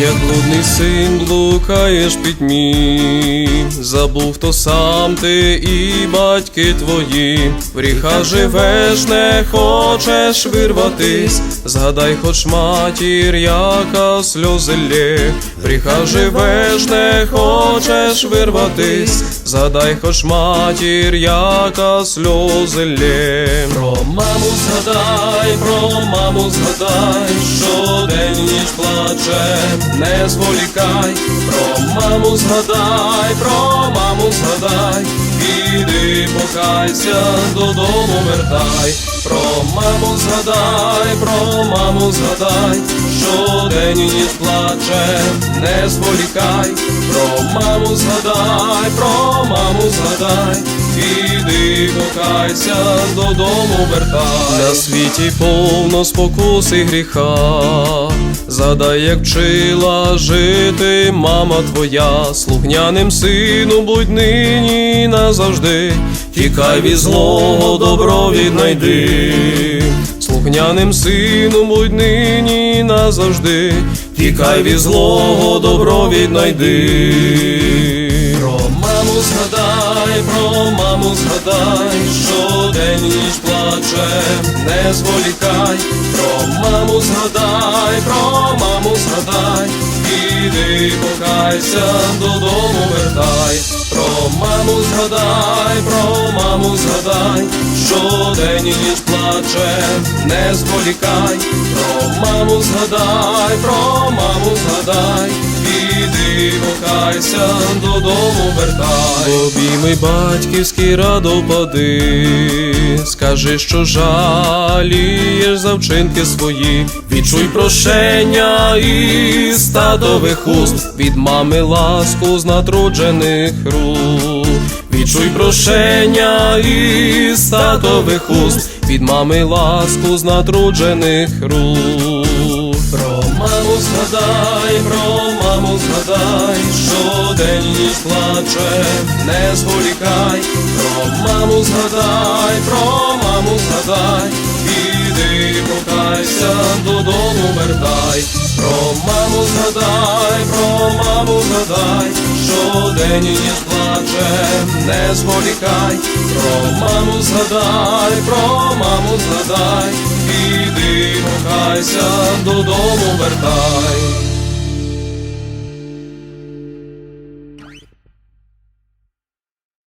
як блудний син блукаєш пітьмі, забув то сам ти і батьки твої, в гріха живеш, не хочеш вирватись, згадай, хоч матір, яка сльози лє, в гріха живеш, не хочеш вирватись, згадай, хоч матір, яка сльози лє. Про маму згадай, про маму згадай, що день ніч плаче, не зволікай, про маму згадай, про маму згадай, іди покайся, додому вертай, про маму згадай, про маму згадай, що день ніч плаче, не зволікай, про маму згадай, про маму згадай, іди покайся, додому вертай. На світі повно спокус і гріха, задай, як вчила жити мама твоя, слухняним сину будь нині назавжди, тікай від злого, добро віднайди. Слухняним сину будь нині назавжди, тікай від злого, добро віднайди. Про маму згадай, що день ніч плаче, не зволікай, про маму згадай, про маму згадай, іди покайся, додому вертай, про маму згадай, про маму згадай, що день ніч плаче, не зволікай, про маму згадай, про маму згадай. Іди покайся, додому вертай. Обійми батьківський радо впади, скажи, що жалієш за вчинки свої, відчуй прошення із статових уст, від мами ласку з натруджених рук. Відчуй прошення із статових уст, від мами ласку з натруджених рук. Про маму згадай, про згадай, що день ніч плаче, не зволікай, про маму згадай, про маму згадай, іди покайся, додому вертай, про маму згадай, про маму згадай, що день ніч плаче, не зволікай, про маму згадай, про маму згадай, іди покайся, додому вертай.